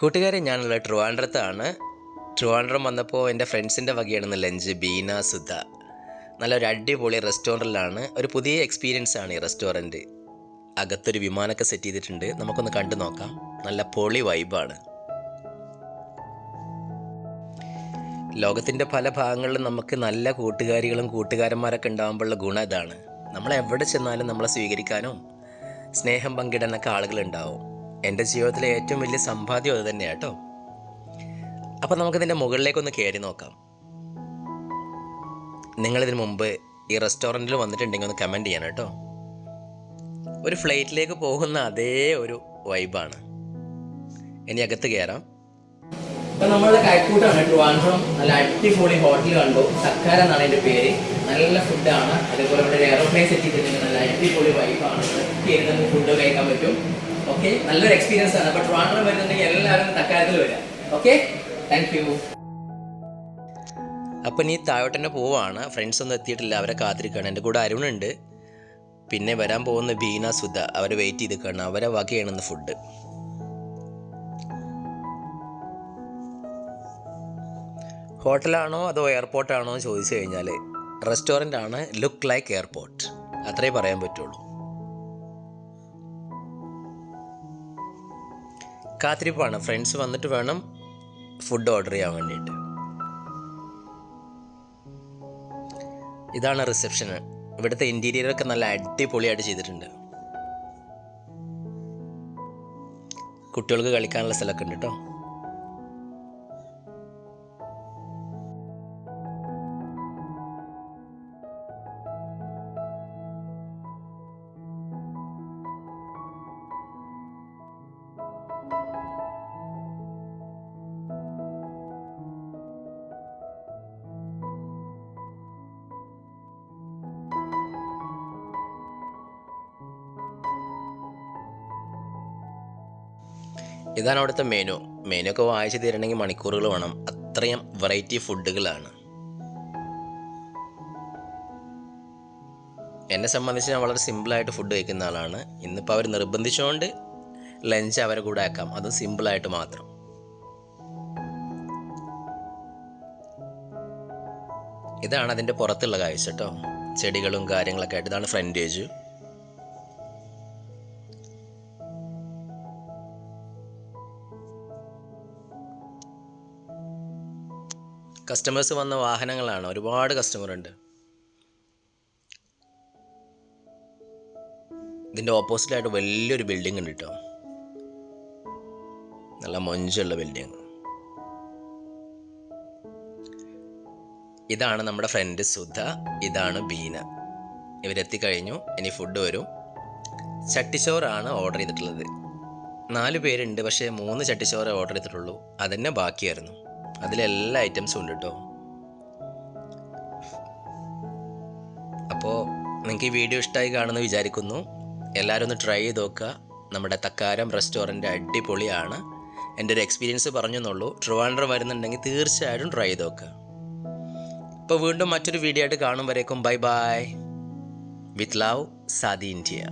കൂട്ടുകാരെ ഞാനുള്ള ട്രിവാൻഡ്രത്താണ്. ട്രിവാൻഡ്രം വന്നപ്പോൾ എന്റെ ഫ്രണ്ട്സിന്റെ വകയാണെന്ന് ലഞ്ച് ബീന സുധ. നല്ലൊരു അടിപൊളി റെസ്റ്റോറന്റിലാണ്. ഒരു പുതിയ എക്സ്പീരിയൻസ് ആണ് ഈ റെസ്റ്റോറന്റ്. അകത്തൊരു വിമാനമൊക്കെ സെറ്റ് ചെയ്തിട്ടുണ്ട്. നമുക്കൊന്ന് കണ്ടു നോക്കാം. നല്ല പൊളി വൈബാണ്. ലോകത്തിന്റെ പല ഭാഗങ്ങളിലും നമുക്ക് നല്ല കൂട്ടുകാരികളും കൂട്ടുകാരന്മാരൊക്കെ ഉണ്ടാകുമ്പോഴുള്ള ഗുണം ഇതാണ്. നമ്മൾ എവിടെ ചെന്നാലും നമ്മളെ സ്വീകരിക്കാനും സ്നേഹം പങ്കിടാനൊക്കെ ആളുകളുണ്ടാവും. എന്റെ ജീവിതത്തിലെ ഏറ്റവും വലിയ സമ്പാദ്യം അത് തന്നെയാണ് കേട്ടോ. അപ്പം നമുക്കിതിന്റെ മുകളിലേക്കൊന്ന് കയറി നോക്കാം. നിങ്ങളിതിന് മുമ്പ് ഈ റെസ്റ്റോറന്റിൽ വന്നിട്ടുണ്ടെങ്കിൽ ഒന്ന് കമന്റ് ചെയ്യണം കേട്ടോ. ഒരു ഫ്ലൈറ്റിലേക്ക് പോകുന്ന അതേ ഒരു വൈബാണ്. ഇനി അകത്ത് കയറാം ഇപ്പം നമ്മളുടെ കൈക്കൂട്ടാണ് ട്രിവാൻഡ്രം നല്ല അടിപൊളി ഹോട്ടൽ കണ്ടു. സക്കാര എന്നാണ് എന്റെ പേര്. നല്ല ഫുഡാണ്. അതേപോലെ ഇവിടെ എയറോപ്ലെയിൻ സെറ്റ് ചെയ്തിട്ടുണ്ട്. നല്ല അടിപൊളി വൈബാണ് ഫുഡ് കഴിക്കാൻ പറ്റും. ഓക്കെ നല്ലൊരു എക്സ്പീരിയൻസ് ആണ്. അപ്പൊ ട്രിവാൻഡ്രം വരുന്നുണ്ടെങ്കിൽ എല്ലാവരും തക്കാരത്തിൽ വരാം ഓക്കെ താങ്ക് യു അപ്പം നീ താഴോട്ട് തന്നെ പോവാണ്. ഫ്രണ്ട്സ് ഒന്നും എത്തിയിട്ടില്ല. അവരെ കാത്തിരിക്കുകയാണ്. എന്റെ കൂടെ അരുണുണ്ട്. പിന്നെ വരാൻ പോകുന്ന ബീന സുധ. അവരെ വെയിറ്റ് ചെയ്ത് കാണും അവരെ വകയാണെന്ന് ഫുഡ് ഹോട്ടലാണോ അതോ എയർപോർട്ടാണോ എന്ന് ചോദിച്ചു കഴിഞ്ഞാൽ റെസ്റ്റോറന്റ് ആണ് ലുക്ക് ലൈക്ക് എയർപോർട്ട് അത്രേ പറയാൻ പറ്റുള്ളൂ. കാത്തിരിപ്പാണ്. ഫ്രണ്ട്സ് വന്നിട്ട് വേണം ഫുഡ് ഓർഡർ ചെയ്യാൻ വേണ്ടിയിട്ട്. ഇതാണ് റിസപ്ഷൻ ഇവിടുത്തെ ഇന്റീരിയറൊക്കെ നല്ല അടിപൊളിയായിട്ട് ചെയ്തിട്ടുണ്ട്. കുട്ടികൾക്ക് കളിക്കാനുള്ള സ്ഥലമൊക്കെ ഉണ്ട് കേട്ടോ ഇതാണ് അവിടുത്തെ മെനു മെനു ഒക്കെ വായിച്ചു തീരണമെങ്കിൽ മണിക്കൂറുകൾ വേണം. അത്രയും വെറൈറ്റി ഫുഡുകളാണ് എന്നെ സംബന്ധിച്ച് ഞാൻ വളരെ സിമ്പിളായിട്ട് ഫുഡ് കഴിക്കുന്ന ആളാണ്. ഇന്നിപ്പോൾ അവർ നിർബന്ധിച്ചുകൊണ്ട് ലഞ്ച് അവരെ കൂടെ ആക്കാം. അതും സിമ്പിളായിട്ട് മാത്രം. ഇതാണ് അതിന്റെ പുറത്തുള്ള കാഴ്ച കേട്ടോ ചെടികളും കാര്യങ്ങളൊക്കെ ആയിട്ട്. ഇതാണ് ഫ്രണ്ടേജ് കസ്റ്റമേഴ്സ് വന്ന വാഹനങ്ങളാണ്. ഒരുപാട് കസ്റ്റമർ ഉണ്ട്. ഇതിന്റെ ഓപ്പോസിറ്റായിട്ട് വലിയൊരു ബിൽഡിംഗ് ഉണ്ട് കേട്ടോ നല്ല മൊഞ്ചുള്ള ബിൽഡിംഗ് ഇതാണ് നമ്മുടെ ഫ്രണ്ട് സുധ. ഇതാണ് ബീന. ഇവരെത്തിക്കഴിഞ്ഞു ഇനി ഫുഡ് വരും. ചട്ടിച്ചോറാണ് ഓർഡർ ചെയ്തിട്ടുള്ളത്. നാല് പേരുണ്ട്. പക്ഷേ മൂന്ന് ചട്ടിച്ചോറേ ഓർഡർ ചെയ്തിട്ടുള്ളൂ. അതന്നെ ബാക്കിയായിരുന്നു. അതിലെല്ലാ ഐറ്റംസും ഉണ്ട് കേട്ടോ അപ്പോൾ നിങ്ങൾക്ക് ഈ വീഡിയോ ഇഷ്ടമായി കാണുമെന്ന് വിചാരിക്കുന്നു. എല്ലാവരും ഒന്ന് ട്രൈ ചെയ്ത് നോക്കുക. നമ്മുടെ തക്കാരം റെസ്റ്റോറന്റ് അടിപൊളിയാണ്. എന്റെ ഒരു എക്സ്പീരിയൻസ് പറഞ്ഞെന്നുള്ളൂ ട്രിവാൻഡ്രം വരുന്നുണ്ടെങ്കിൽ തീർച്ചയായിട്ടും ട്രൈ ചെയ്ത് നോക്കുക. അപ്പോൾ വീണ്ടും മറ്റൊരു വീഡിയോ ആയിട്ട് കാണും വരേക്കും. Bye bye with love Saadi India